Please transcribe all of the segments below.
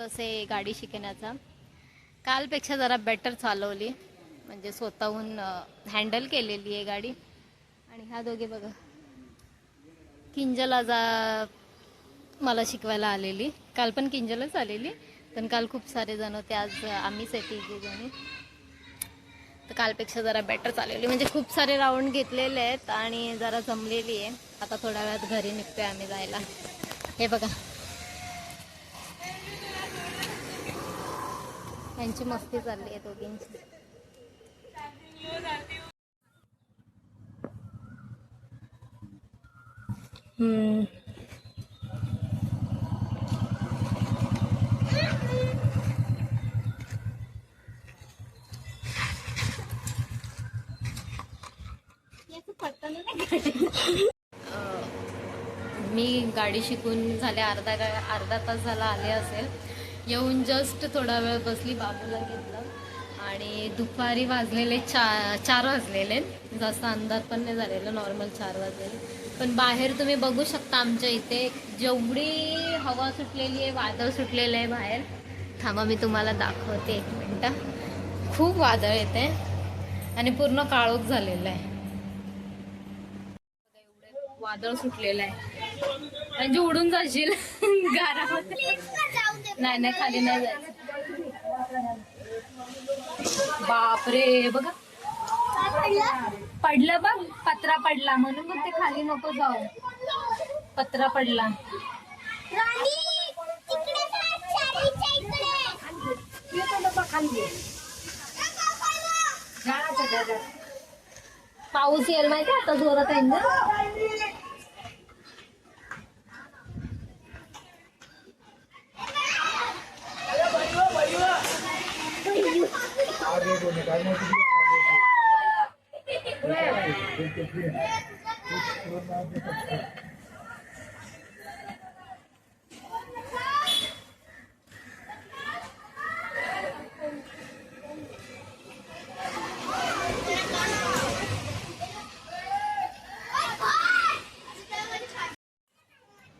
दिवस आहे गाडी शिकण्याचा. कालपेक्षा जरा बेटर चालवली. म्हणजे स्वतःहून हँडल केलेली आहे गाडी. आणि ह्या दोघे बघा. किंजल आज मला शिकवायला आलेली. काल पण किंजलच आलेली. पण काल खूप सारे जण होते. आज आम्हीच आहे तिघे जणी तर कालपेक्षा जरा बेटर चालवली. म्हणजे खूप सारे राऊंड घेतलेले आहेत आणि जरा जमलेली आहे. आता थोड्या वेळात घरी निघतोय आम्ही जायला. हे बघा. यांची मस्ती चालली आहे दोघींची. मी गाडी शिकून झाले अर्धा गा- अर्धा तास झाला आले असेल. येऊन जस्ट थोडा वेळ बसली बाबूला घेतलं. आणि दुपारी वाजलेले चा चार वाजलेले. जास्त अंदाज पण नाही झालेला नॉर्मल चार वाजलेले. पण बाहेर तुम्ही बघू शकता आमच्या इथे जेवढी हवा सुटलेली आहे वादळ सुटलेलं आहे बाहेर. थांबा मी तुम्हाला दाखवते एक मिनटं. खूप वादळ येते आणि पूर्ण काळोख झालेलं आहे. वादळ सुटलेलं आहे. म्हणजे उडून जाशील. गारामध्ये. नाही नाही खाली नाही जायचं. बापरे बघा. पडलं बघ पत्रा पडला. म्हणून मग ते खाली नको जाऊ. पत्रा पडला. पाऊस येईल माहिती आता जोरात आहे ना?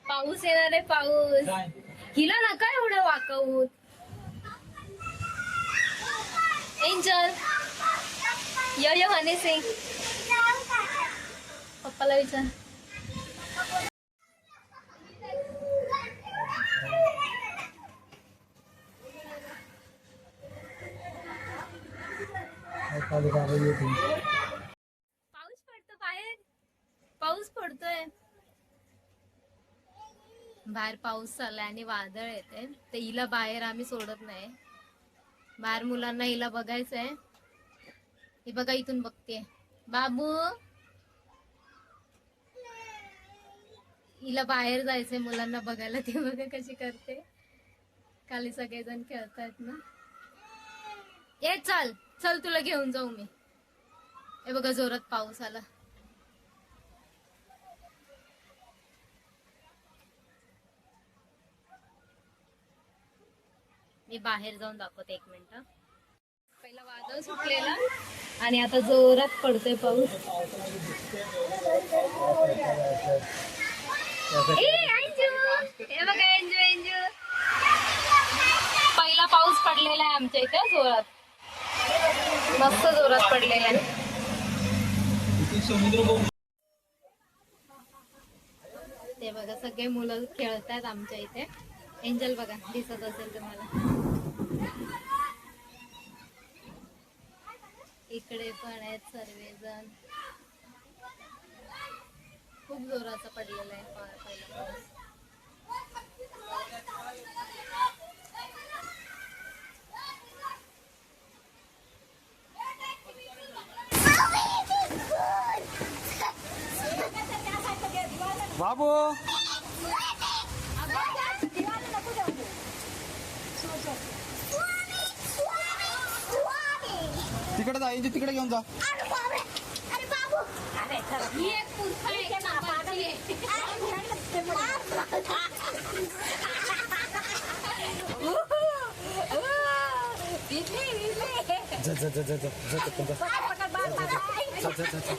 पाऊस येणार आहे पाऊस. हिला नका एवढं वाकवूत एंजल य य हनी सिंग पप्पाला विचार पाऊस पडतो बाहेर. पाऊस पडतोय. बाहेर पाऊस चाललाय आणि वादळ येते. ते हिला बाहेर आम्ही सोडत नाही. बाहेर मुलांना हिला बघायचंय. ही बघा इथून बघते. बाबू! हिला बाहेर जायचंय मुलांना बघायला. ती बघा कशी करते. खाली सगळेजण खेळतायत ना. ये चल. चल तुला घेऊन जाऊ मी. हे बघा जोरात पाऊस आला. मी बाहेर जाऊन दाखवते एक मिनिट. पहिला वादळ सुटलेला आणि आता जोरात पडतोय पाऊस. हे बघा पहिला पाऊस पडलेला आहे आमच्या इथे जोरात. मस्त जोरात पडलेला आहे. ते बघा सगळे मुलं खेळतात आमच्या इथे. एंजल बघा दिसत असेल तुम्हाला. इकडे पण आहेत सर्वजण. खूप जोराचा पडलेला आहे पहिला पाऊस बाबू! तिकडे जा इंजू तिकडे घेऊन जा ही एक पुरखा एक नंबरची आहे. जा जा जा जा जा जा तिकडे जा. जा जा जा जा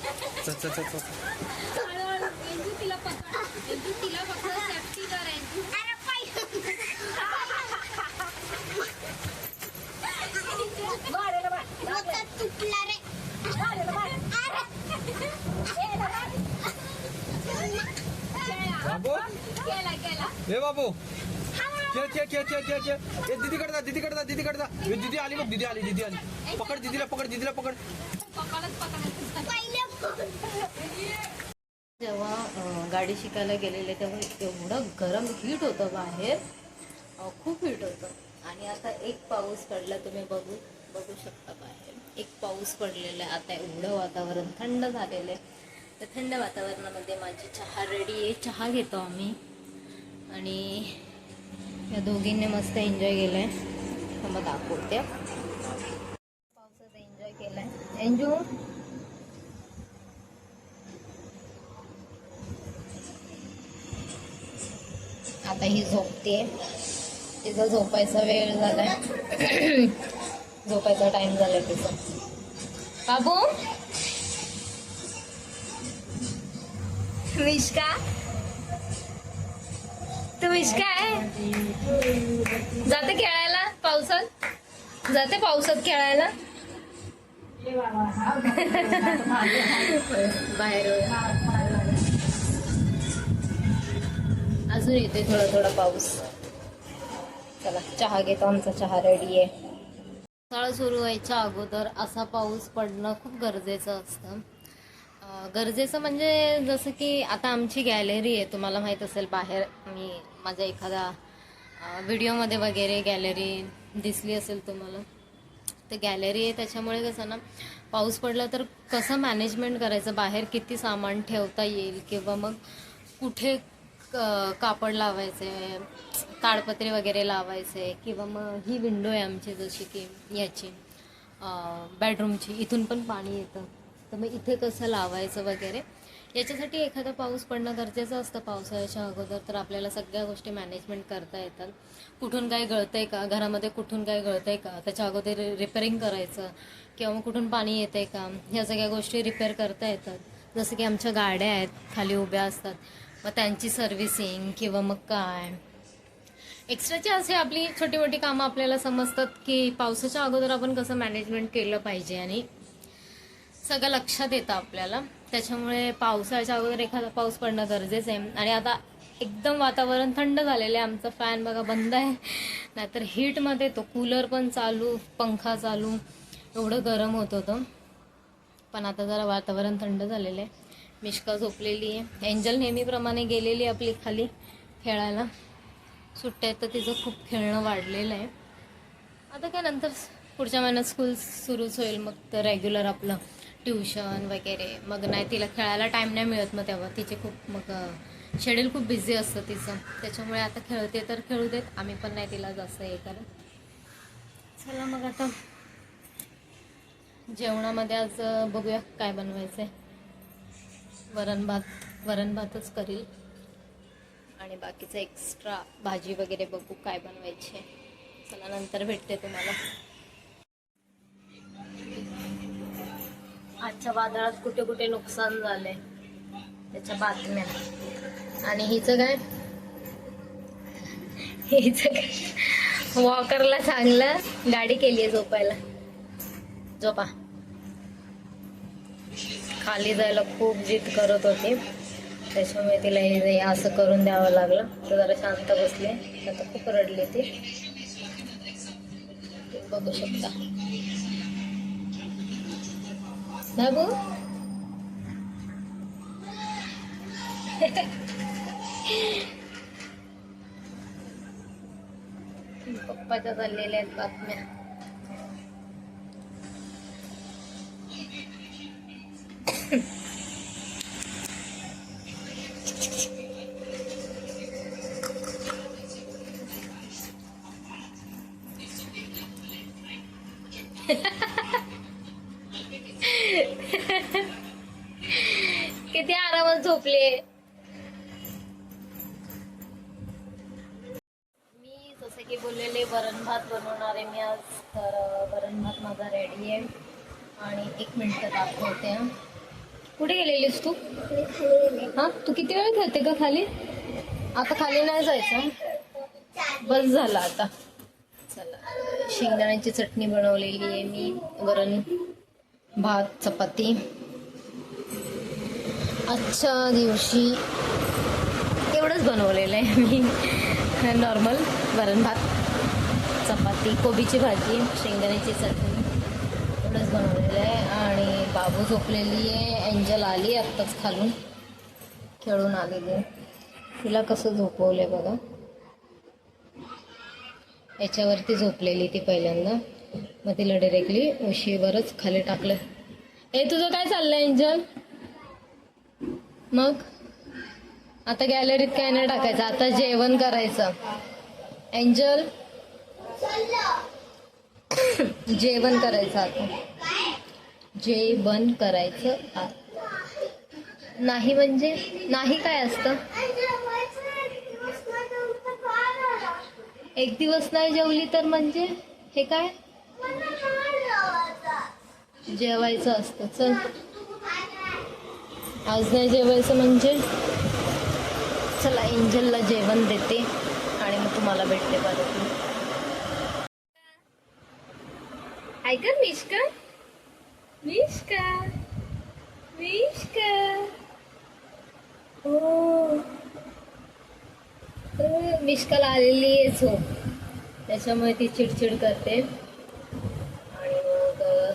जा जा जा जा हळूहळू. एंजू तिला पकड एंजू तिला पकड तुला रे बाबू गेला गेला ए बाबू खेळ खेळ खेळ खेळ दीदीकडे जा दीदीकडे जा दीदीकडे जा दीदी आली बघ दीदी आली दीदी आली पकड दीदीला पकड दीदीला पकड जेव्हा गाडी शिकायला गेलेले तेव्हा एवढं गरम हीट होतं बाहेर. खूप हीट होतं. आणि आता एक पाऊस पडला तुम्ही बघू. बघू शकता बाहेर. एक पाऊस पडलेला आहे. आता एवढं वातावरण थंड झालेलं आहे. तर थंड वातावरणामध्ये माझी चहा रेडी आहे. चहा घेतो आम्ही. आणि या दोघींनी मस्त एन्जॉय केलाय. तर मग दाखवते. पावसाचा एन्जॉय केलाय. एन्जॉय आता ही झोपते तिचा झोपायचा वेळ झालाय. झोपायचा टाइम झालाय तिचा बाबू? विष्का तू विष्का आहे? जाते खेळायला पावसात? जाते पावसात खेळायला? बाहेर अजून येते थोडा थोडा पाऊस. चला चहा घेतो आमचा चहा रेडी आहे. पावसाळा सुरू व्हायच्या अगोदर असा पाऊस पडणं खूप गरजेचं असतं. गरजेचं म्हणजे जसं की आता आमची गॅलरी आहे तुम्हाला माहीत असेल बाहेर मी माझ्या एखादा व्हिडिओमध्ये वगैरे गॅलरी दिसली असेल तुम्हाला तर गॅलरी आहे त्याच्यामुळे कसं ना पाऊस पडला तर कसं मॅनेजमेंट करायचं? बाहेर किती सामान ठेवता येईल? किंवा मग कुठे कापड लावायचे ताडपत्रे वगैरे लावायचे किंवा मग ही विंडो आहे आमची जशी की याची बेडरूमची इथून पण पाणी येतं. तर मग इथे कसं लावायचं वगैरे याच्यासाठी एखादा पाऊस पडणं गरजेचं असतं पावसाळ्याच्या अगोदर तर आपल्याला सगळ्या गोष्टी मॅनेजमेंट करता येतात. कुठून काय गळतंय का घरामध्ये कुठून काय गळतंय का त्याच्या अगोदर रिपेअरिंग करायचं किंवा मग कुठून पाणी येतंय का ह्या सगळ्या गोष्टी रिपेअर करता येतात. जसं की आमच्या गाड्या आहेत खाली उभ्या असतात. मग त्यांची सर्व्हिसिंग किंवा मग काय? एक्स्ट्राची असे आपली छोटी मोठी कामं आपल्याला समजतात की पावसाच्या अगोदर आपण कसं मॅनेजमेंट केलं पाहिजे आणि सगळं लक्षात येतं आपल्याला. त्याच्यामुळे पावसाच्या अगोदर एखादा पाऊस पडणं गरजेचं आहे. आणि आता एकदम वातावरण थंड झालेलं आहे. आमचा फॅन बघा बंद आहे. नाहीतर हीटमध्ये तो कूलर पण चालू पंखा चालू. एवढं गरम होत होतं. पण आता जरा वातावरण थंड झालेलं आहे. मिश्का झोपलेली आहे. एंजल नेहमीप्रमाणे गेलेली आहे आपली खाली खेळायला. सुट्ट्या आहेत तर तिचं खूप खेळणं वाढलेलं आहे. आता काय नंतर पुढच्या महिन्यात स्कूल सुरूच होईल. मग तर रेग्युलर आपलं ट्युशन वगैरे. मग नाही तिला खेळायला टाईम नाही मिळत मग तेव्हा. तिचे खूप मग शेड्यूल खूप बिझी असतं तिचं. त्याच्यामुळे आता खेळते तर खेळू देत. आम्ही पण नाही तिला जास्त हे करत. चला मग आता जेवणामध्ये आज बघूया काय बनवायचं आहे वरण भात वरण भातच करील. आणि बाकीचं एक्स्ट्रा भाजी वगैरे बघू काय बनवायची चला नंतर भेटते तुम्हाला. आजच्या वादळात कुठे कुठे नुकसान झाले त्याच्या बातम्या. आणि हिचं काय? हिचं काय? वॉकरला चांगलं गाडी केली आहे झोपायला. झोपा. खाली जायला खूप जिद करत होती. त्याच्यामुळे तिला हे असं करून द्यावं लागलं. तर जरा शांत बसले. आता खूप रडली ती ते. बघू शकता. बाबू? पप्पाच्या चाललेल्या आहेत बातम्या किती आरामात झोपले. मी जसं की बोललेले वरण भात बनवणार आहे मी आज. तर वरण भात माझा रेडी आहे. आणि एक मिनिट दाखवते. कुठे गेलेलीस तू? हा? तू किती वेळ खेळते का खाली? आता खाली नाही जायचं. बस झाला आता. चला. शेंगदाण्याची चटणी बनवलेली आहे मी. वरण भात चपाती. आजच्या दिवशी एवढंच बनवलेलं आहे मी. नॉर्मल वरण भात चपाती कोबीची भाजी शेंगदाण्याची चटणी एवढंच बनवलेलं आहे. आणि बाबू झोपलेली आहे एंजल आली आत्ताच खालून. खेळून आलेली आहे. तिला कसं झोपवलंय बघा. याच्यावरती झोपलेली ती पहिल्यांदा. मग तिला डिरेक्टली उशीवरच खाली टाकलं. ए तुझं काय चाललं एंजल? मग? आता गॅलरीत काय नाही टाकायचं आता जेवण करायचं. एंजल जेवण करायचं आता. जेवण करायचं नाही म्हणजे नाही काय असतं? एक दिवस नाही जेवली तर म्हणजे? हे काय? जेवायचं असतं चल. आज नाही जेवायचं म्हणजे? चला एंजलला जेवण देते आणि मग तुम्हाला भेटते परत. ऐका मिष्का मिष्का मिष्का हो. हो तर आलेली आहे झोप. त्याच्यामुळे ती चिडचिड करते. आणि मग अ,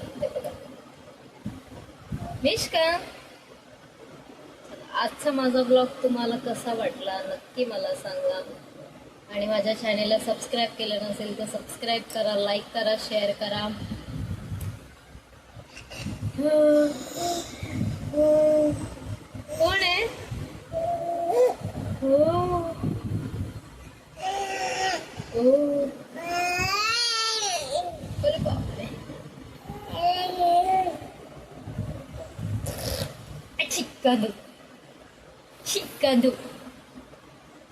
मिष्का आजचा माझा ब्लॉग तुम्हाला कसा वाटला नक्की मला सांगा. आणि माझ्या चॅनेलला सबस्क्राईब केलं नसेल तर सबस्क्राईब करा लाईक करा शेअर करा. कोण आहे? हो. हो. बापरे. चिक्कादू चिक्कादू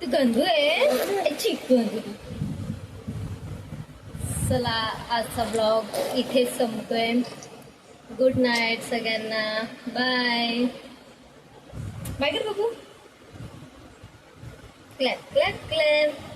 तू गंधू आहे? चिक्कादू चला आजचा ब्लॉग इथे संपतोय. गुड नाईट सगळ्यांना. बाय बाय कर बघू क्लॅप क्लॅप क्लॅप